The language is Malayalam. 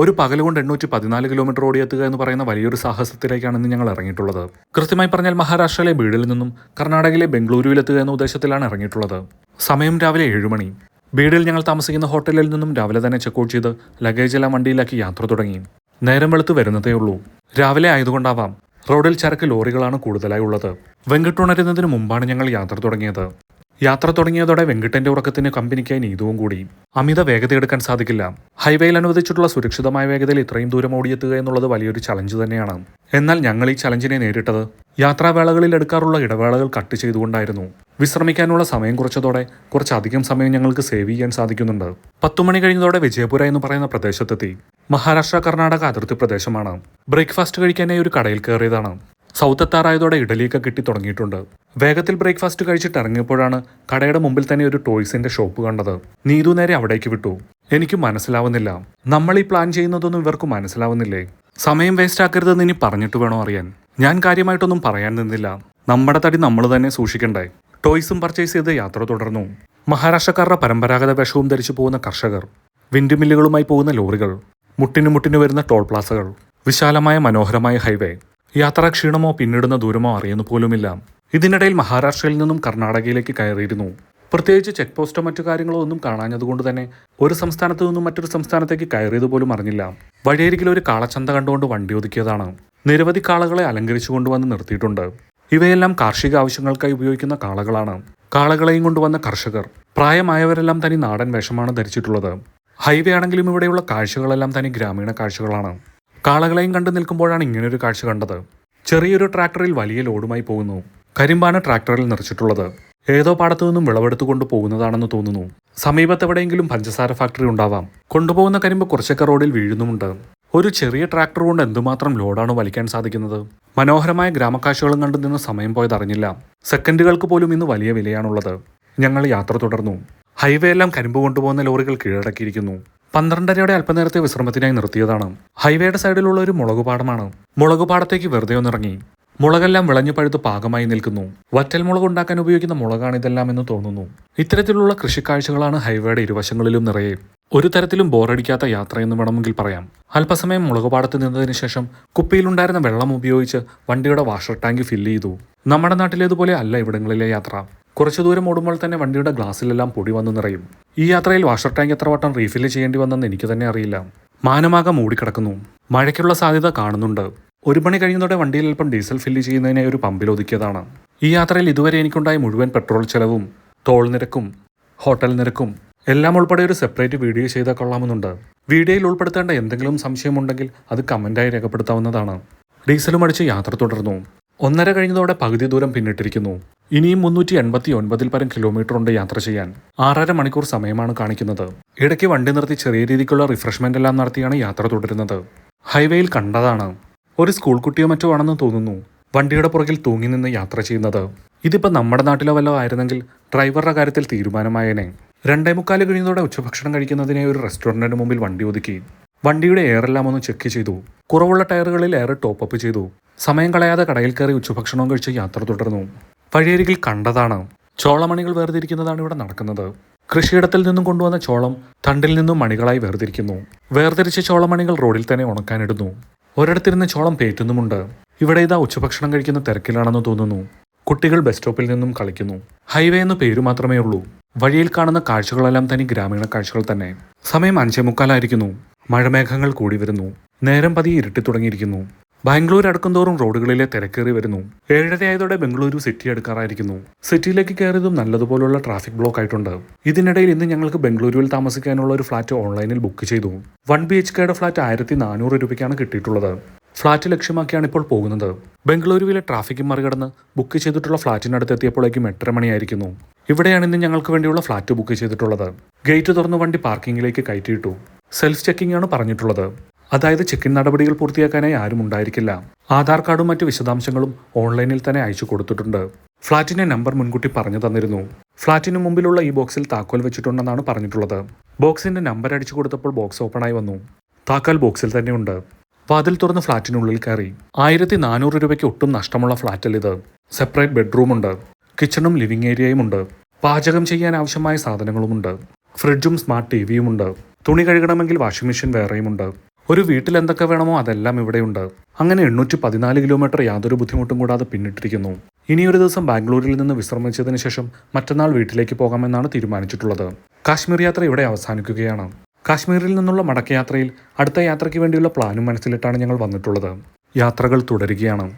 ഒരു പകൽ കൊണ്ട് എണ്ണൂറ്റി പതിനാല് കിലോമീറ്റർ ഓടിയെത്തുക എന്ന് പറയുന്ന വലിയൊരു സാഹസത്തിലേക്കാണ് ഇന്ന് ഞങ്ങൾ ഇറങ്ങിയിട്ടുള്ളത്. കൃത്യമായി പറഞ്ഞാൽ മഹാരാഷ്ട്രയിലെ ബീഡിൽ നിന്നും കർണാടകയിലെ ബംഗളൂരുവിലെത്തുക എന്ന ഉദ്ദേശത്തിലാണ് ഇറങ്ങിയിട്ടുള്ളത്. സമയം രാവിലെ ഏഴുമണി. ബീഡിൽ ഞങ്ങൾ താമസിക്കുന്ന ഹോട്ടലിൽ നിന്നും രാവിലെ തന്നെ ചെക്ക് ഔട്ട് ചെയ്ത് ലഗേജ് എല്ലാം വണ്ടിയിലാക്കി യാത്ര തുടങ്ങി. നേരം വെളുത്ത് വരുന്നതേ ഉള്ളൂ. രാവിലെ ആയതുകൊണ്ടാവാം. റോഡിൽ ചരക്ക് ലോറികളാണ് കൂടുതലായി ഉള്ളത്. വെങ്കിട്ടുണരുന്നതിന് മുമ്പാണ് ഞങ്ങൾ യാത്ര തുടങ്ങിയത്. യാത്ര തുടങ്ങിയതോടെ വെങ്കിട്ടന്റെ ഉറക്കത്തിന് കമ്പനിക്കായി നീതുവും കൂടി. അമിത വേഗത എടുക്കാൻ സാധിക്കില്ല. ഹൈവേയിൽ അനുവദിച്ചിട്ടുള്ള സുരക്ഷിതമായ വേഗതയിൽ ഇത്രയും ദൂരം ഓടിയെത്തുക എന്നുള്ളത് വലിയൊരു ചലഞ്ച് തന്നെയാണ്. എന്നാൽ ഞങ്ങൾ ഈ ചലഞ്ചിനെ നേരിട്ടത്. യാത്രാവേളകളിൽ എടുക്കാറുള്ള ഇടവേളകൾ കട്ട് ചെയ്തുകൊണ്ടായിരുന്നു. വിശ്രമിക്കാനുള്ള സമയം കുറച്ചതോടെ കുറച്ചധികം സമയം ഞങ്ങൾക്ക് സേവ് ചെയ്യാൻ സാധിക്കുന്നുണ്ട്. പത്തു മണി കഴിഞ്ഞതോടെ വിജയപുര എന്ന് പറയുന്ന പ്രദേശത്തെത്തി. മഹാരാഷ്ട്ര കർണാടക അതിർത്തി പ്രദേശമാണ്. ബ്രേക്ക്ഫാസ്റ്റ് കഴിക്കാനായി ഒരു കടയിൽ കയറിയതാണ്. സൗത്ത് എത്താറായതോടെ ഇഡലിയൊക്കെ കിട്ടി തുടങ്ങിയിട്ടുണ്ട്. വേഗത്തിൽ ബ്രേക്ക്ഫാസ്റ്റ് കഴിച്ചിട്ട് ഇറങ്ങിയപ്പോഴാണ് കടയുടെ മുമ്പിൽ തന്നെ ഒരു ടോയ്സിന്റെ ഷോപ്പ് കണ്ടത്. നീതു നേരെ അവിടേക്ക് വിട്ടു. എനിക്ക് മനസ്സിലാവുന്നില്ല. നമ്മൾ ഈ പ്ലാൻ ചെയ്യുന്നതൊന്നും ഇവർക്ക് മനസ്സിലാവുന്നില്ലേ? സമയം വേസ്റ്റ് ആക്കരുതെന്ന് ഇനി പറഞ്ഞിട്ട് വേണോ അറിയാൻ? ഞാൻ കാര്യമായിട്ടൊന്നും പറയാൻ നിന്നില്ല. നമ്മുടെ തടി നമ്മൾ തന്നെ സൂക്ഷിക്കണ്ടേ? ടോയ്സും പർച്ചേസ് ചെയ്ത് യാത്ര തുടർന്നു. മഹാരാഷ്ട്രക്കാരുടെ പരമ്പരാഗത വേഷവും ധരിച്ചു പോകുന്ന കർഷകർ വിൻഡ് മില്ലുകളുമായി പോകുന്ന ലോറികൾ മുട്ടിനു മുട്ടിനു വരുന്ന ടോൾ പ്ലാസകൾ വിശാലമായ മനോഹരമായ ഹൈവേ യാത്രാ ക്ഷീണമോ പിന്നിടുന്ന ദൂരമോ അറിയുന്നു പോലുമില്ല. ഇതിനിടയിൽ മഹാരാഷ്ട്രയിൽ നിന്നും കർണാടകയിലേക്ക് കയറിയിരുന്നു. പ്രത്യേകിച്ച് ചെക്ക് പോസ്റ്റോ മറ്റു കാര്യങ്ങളോ ഒന്നും കാണാഞ്ഞതുകൊണ്ട് തന്നെ ഒരു സംസ്ഥാനത്തു നിന്നും മറ്റൊരു സംസ്ഥാനത്തേക്ക് കയറിയത് പോലും അറിഞ്ഞില്ല. വഴിയരികിൽ ഒരു കാളച്ചന്ത കണ്ടുകൊണ്ട് വണ്ടി ഒതുക്കിയതാണ്. നിരവധി കാളകളെ അലങ്കരിച്ചു കൊണ്ടുവന്ന് നിർത്തിയിട്ടുണ്ട്. ഇവയെല്ലാം കാർഷിക ആവശ്യങ്ങൾക്കായി ഉപയോഗിക്കുന്ന കാളകളാണ്. കാളകളെയും കൊണ്ടുവന്ന കർഷകർ. പ്രായമായവരെല്ലാം തനി നാടൻ വേഷമാണ് ധരിച്ചിട്ടുള്ളത്. ഹൈവേ ആണെങ്കിലും ഇവിടെയുള്ള കാഴ്ചകളെല്ലാം തനി ഗ്രാമീണ കാഴ്ചകളാണ്. കാളകളെയും കണ്ടു നിൽക്കുമ്പോഴാണ് ഇങ്ങനൊരു കാഴ്ച കണ്ടത്. ചെറിയൊരു ട്രാക്ടറിൽ വലിയ ലോഡുമായി പോകുന്നു. കരിമ്പാണ് ട്രാക്ടറിൽ നിറച്ചിട്ടുള്ളത്. ഏതോ പാടത്തു നിന്നും വിളവെടുത്തുകൊണ്ട് പോകുന്നതാണെന്ന് തോന്നുന്നു. സമീപത്തെവിടെയെങ്കിലും പഞ്ചസാര ഫാക്ടറി ഉണ്ടാവാം. കൊണ്ടുപോകുന്ന കരിമ്പ് കുറച്ചൊക്കെ റോഡിൽ വീഴുന്നുമുണ്ട്. ഒരു ചെറിയ ട്രാക്ടർ കൊണ്ട് എന്തുമാത്രം ലോഡാണ് വലിക്കാൻ സാധിക്കുന്നത്? മനോഹരമായ ഗ്രാമക്കാഴ്ചകളും കണ്ടു നിന്ന് സമയം പോയതറിഞ്ഞില്ല സെക്കൻഡുകൾക്ക് പോലും ഇന്ന് വലിയ വിലയാണുള്ളത്. ഞങ്ങൾ യാത്ര തുടർന്നു. ഹൈവേ എല്ലാം കരിമ്പ് കൊണ്ടുപോകുന്ന ലോറികൾ കീഴടക്കിയിരിക്കുന്നു. പന്ത്രണ്ടരയുടെ അല്പനേരത്തെ വിശ്രമത്തിനായി നിർത്തിയതാണ്. ഹൈവേയുടെ സൈഡിലുള്ള ഒരു മുളകുപാടമാണ്. മുളകുപാടത്തേക്ക് വെറുതെ ഒന്നിറങ്ങി. മുളകെല്ലാം വിളഞ്ഞു പഴുത്ത് പാകമായി നിൽക്കുന്നു. വറ്റൽ മുളക് ഉണ്ടാക്കാൻ ഉപയോഗിക്കുന്ന മുളകാണ് ഇതെല്ലാം എന്ന് തോന്നുന്നു. ഇത്തരത്തിലുള്ള കൃഷിക്കാഴ്ചകളാണ് ഹൈവേയുടെ ഇരുവശങ്ങളിലും നിറയെ. ഒരു തരത്തിലും ബോറടിക്കാത്ത യാത്രയെന്ന് വേണമെങ്കിൽ പറയാം. അല്പസമയം മുളകുപാടത്ത് നിന്നതിന് ശേഷം കുപ്പിയിലുണ്ടായിരുന്ന വെള്ളം ഉപയോഗിച്ച് വണ്ടിയുടെ വാഷർ ടാങ്ക് ഫില്ല് ചെയ്തു. നമ്മുടെ നാട്ടിലേതുപോലെ അല്ല ഇവിടങ്ങളിലെ യാത്ര. കുറച്ചു ദൂരം ഓടുമ്പോൾ തന്നെ വണ്ടിയുടെ ഗ്ലാസ്സിലെല്ലാം പൊടി വന്നു നിറയും. ഈ യാത്രയിൽ വാഷർ ടാങ്ക് എത്ര വട്ടം റീഫില്ല് ചെയ്യേണ്ടി വന്നെന്ന് എനിക്ക് തന്നെ അറിയില്ല. മാനമാകെ മൂടിക്കിടക്കുന്നു. മഴയ്ക്കുള്ള സാധ്യത കാണുന്നുണ്ട്. ഒരു മണി കഴിയുന്നതോടെ വണ്ടിയിൽ അല്പം ഡീസൽ ഫില്ല് ചെയ്യുന്നതിനെ ഒരു പമ്പിൽ ഒതുക്കിയതാണ്. ഈ യാത്രയിൽ ഇതുവരെ എനിക്കുണ്ടായ മുഴുവൻ പെട്രോൾ ചെലവും ടോൾ നിരക്കും ഹോട്ടൽ നിരക്കും എല്ലാം ഉൾപ്പെടെ ഒരു സെപ്പറേറ്റ് വീഡിയോ ചെയ്താൽ കൊള്ളാമെന്നുണ്ട്. വീഡിയോയിൽ ഉൾപ്പെടുത്തേണ്ട എന്തെങ്കിലും സംശയമുണ്ടെങ്കിൽ അത് കമന്റായി രേഖപ്പെടുത്താവുന്നതാണ്. ഡീസലും അടിച്ച് യാത്ര തുടർന്നു. ഒന്നര കഴിഞ്ഞതോടെ പകുതി ദൂരം പിന്നിട്ടിരിക്കുന്നു. ഇനിയും മുന്നൂറ്റി എൺപത്തി ഒൻപതിൽ പരം കിലോമീറ്റർ ഉണ്ട് യാത്ര ചെയ്യാൻ. ആറര മണിക്കൂർ സമയമാണ് കാണിക്കുന്നത്. ഇടയ്ക്ക് വണ്ടി നിർത്തി ചെറിയ രീതിക്കുള്ള റിഫ്രഷ്മെന്റ് എല്ലാം നടത്തിയാണ് യാത്ര തുടരുന്നത്. ഹൈവേയിൽ കണ്ടതാണ്. ഒരു സ്കൂൾ കുട്ടിയോ മറ്റോ ആണെന്ന് തോന്നുന്നു. വണ്ടിയുടെ പുറകിൽ തൂങ്ങി നിന്ന് യാത്ര ചെയ്യുന്നത്. ഇതിപ്പോ നമ്മുടെ നാട്ടിലോ വല്ലോ ആയിരുന്നെങ്കിൽ ഡ്രൈവറുടെ കാര്യത്തിൽ തീരുമാനമായേനെ. രണ്ടേ മുക്കാൽ കഴിയുന്നതോടെ ഉച്ചഭക്ഷണം കഴിക്കുന്നതിനെ ഒരു റെസ്റ്റോറന്റിന് മുമ്പിൽ വണ്ടി ഒതുക്കി. വണ്ടിയുടെ എയറെല്ലാം ഒന്ന് ചെക്ക് ചെയ്തു. കുറവുള്ള ടയറുകളിൽ എയർ ടോപ്പ് അപ്പ് ചെയ്തു. സമയം കളയാതെ കടയിൽ കയറി ഉച്ചഭക്ഷണവും കഴിച്ച് യാത്ര തുടർന്നു. വഴിയരികിൽ കണ്ടതാണ്. ചോളമണികൾ വേർതിരിക്കുന്നതാണ് ഇവിടെ നടക്കുന്നത്. കൃഷിയിടത്തിൽ നിന്നും കൊണ്ടുവന്ന ചോളം തണ്ടിൽ നിന്നും മണികളായി വേർതിരിക്കുന്നു. വേർതിരിച്ച ചോളമണികൾ റോഡിൽ തന്നെ ഉണക്കാനിടുന്നു. ഒരിടത്തിരുന്ന് ചോളം പേറ്റുന്നുമുണ്ട്. ഇവിടെ ഇതാ ഉച്ചഭക്ഷണം കഴിക്കുന്ന തിരക്കിലാണെന്ന് തോന്നുന്നു. കുട്ടികൾ ബസ് സ്റ്റോപ്പിൽ നിന്നും കളിക്കുന്നു. ഹൈവേ എന്ന പേരു മാത്രമേ ഉള്ളൂ വഴിയിൽ കാണുന്ന കാഴ്ചകളെല്ലാം തനി ഗ്രാമീണ കാഴ്ചകൾ തന്നെ. സമയം അഞ്ചേ മുക്കാലായിരിക്കുന്നു. മഴമേഘങ്ങൾ കൂടി വരുന്നു. നേരം പതി ഇരുട്ടി തുടങ്ങിയിരിക്കുന്നു. ബാംഗ്ലൂർ അടുക്കുംതോറും റോഡുകളിലെ തിരക്കേറി വരുന്നു. ഏഴരയായതോടെ ബംഗളൂരു സിറ്റി അടുക്കാറായിരിക്കുന്നു. സിറ്റിയിലേക്ക് കയറിയതും നല്ലതുപോലുള്ള ട്രാഫിക് ബ്ലോക്ക് ആയിട്ടുണ്ട്. ഇതിനിടയിൽ ഇന്ന് ഞങ്ങൾക്ക് ബംഗളൂരുവിൽ താമസിക്കാനുള്ള ഒരു ഫ്ലാറ്റ് ഓൺലൈനിൽ ബുക്ക് ചെയ്തു. വൺ ബി എച്ച് കെയുടെ ഫ്ലാറ്റ് ആയിരത്തി നാനൂറ് രൂപയ്ക്കാണ് കിട്ടിയിട്ടുള്ളത്. ഫ്ളാറ്റ് ലക്ഷ്യമാക്കിയാണ് ഇപ്പോൾ പോകുന്നത്. ബംഗളൂരുവിലെ ട്രാഫിക്കും മറികടന്ന് ബുക്ക് ചെയ്തിട്ടുള്ള ഫ്ളാറ്റിനടുത്ത് എത്തിയപ്പോഴേക്കും എട്ടര മണിയായിരിക്കുന്നു. ഇവിടെയാണ് ഇന്ന് ഞങ്ങൾക്ക് വേണ്ടിയുള്ള ഫ്ലാറ്റ് ബുക്ക് ചെയ്തിട്ടുള്ളത്. ഗേറ്റ് തുറന്ന് വണ്ടി പാർക്കിങ്ങിലേക്ക് കയറ്റിയിട്ടു. സെൽഫ് ചെക്കിംഗ് ആണ് പറഞ്ഞിട്ടുള്ളത്. അതായത് ചെക്കിൻ നടപടികൾ പൂർത്തിയാക്കാനായി ആരും ഉണ്ടായിരിക്കില്ല. ആധാർ കാർഡും മറ്റ് വിശദാംശങ്ങളും ഓൺലൈനിൽ തന്നെ അയച്ചു കൊടുത്തിട്ടുണ്ട്. ഫ്ളാറ്റിന്റെ നമ്പർ മുൻകൂട്ടി പറഞ്ഞു തന്നിരുന്നു. ഫ്ളാറ്റിന് മുമ്പിലുള്ള ഈ ബോക്സിൽ താക്കോൽ വെച്ചിട്ടുണ്ടെന്നാണ് പറഞ്ഞിട്ടുള്ളത്. ബോക്സിന്റെ നമ്പർ അടിച്ചു കൊടുത്തപ്പോൾ ബോക്സ് ഓപ്പൺ ആയി വന്നു. താക്കോൽ ബോക്സിൽ തന്നെയുണ്ട്. വാതിൽ തുറന്ന് ഫ്ളാറ്റിനുള്ളിൽ കയറി. ആയിരത്തി നാനൂറ് രൂപയ്ക്ക് ഒട്ടും നഷ്ടമുള്ള ഫ്ളാറ്റിൽ ഇത് സെപ്പറേറ്റ് ബെഡ്റൂമുണ്ട്. കിച്ചണും ലിവിംഗ് ഏരിയയും ഉണ്ട് പാചകം ചെയ്യാൻ ആവശ്യമായ സാധനങ്ങളുമുണ്ട്. ഫ്രിഡ്ജും സ്മാർട്ട് ടി വിയുമുണ്ട് തുണി കഴുകണമെങ്കിൽ വാഷിംഗ് മെഷീൻ വേറെയുമുണ്ട്. ഒരു വീട്ടിൽ എന്തൊക്കെ വേണമോ അതെല്ലാം ഇവിടെയുണ്ട്. അങ്ങനെ എണ്ണൂറ്റി പതിനാല് കിലോമീറ്റർ യാതൊരു ബുദ്ധിമുട്ടും കൂടാതെ പിന്നിട്ടിരിക്കുന്നു. ഇനിയൊരു ദിവസം ബാംഗ്ലൂരിൽ നിന്ന് വിശ്രമിച്ചതിന് ശേഷം മറ്റന്നാൾ വീട്ടിലേക്ക് പോകാമെന്നാണ് തീരുമാനിച്ചിട്ടുള്ളത്. കാശ്മീർ യാത്ര ഇവിടെ അവസാനിക്കുകയാണ്. കാശ്മീരിൽ നിന്നുള്ള മടക്കയാത്രയിൽ അടുത്ത യാത്രയ്ക്ക് വേണ്ടിയുള്ള പ്ലാനും മനസ്സിലിട്ടാണ് ഞങ്ങൾ വന്നിട്ടുള്ളത്. യാത്രകൾ തുടരുകയാണ്.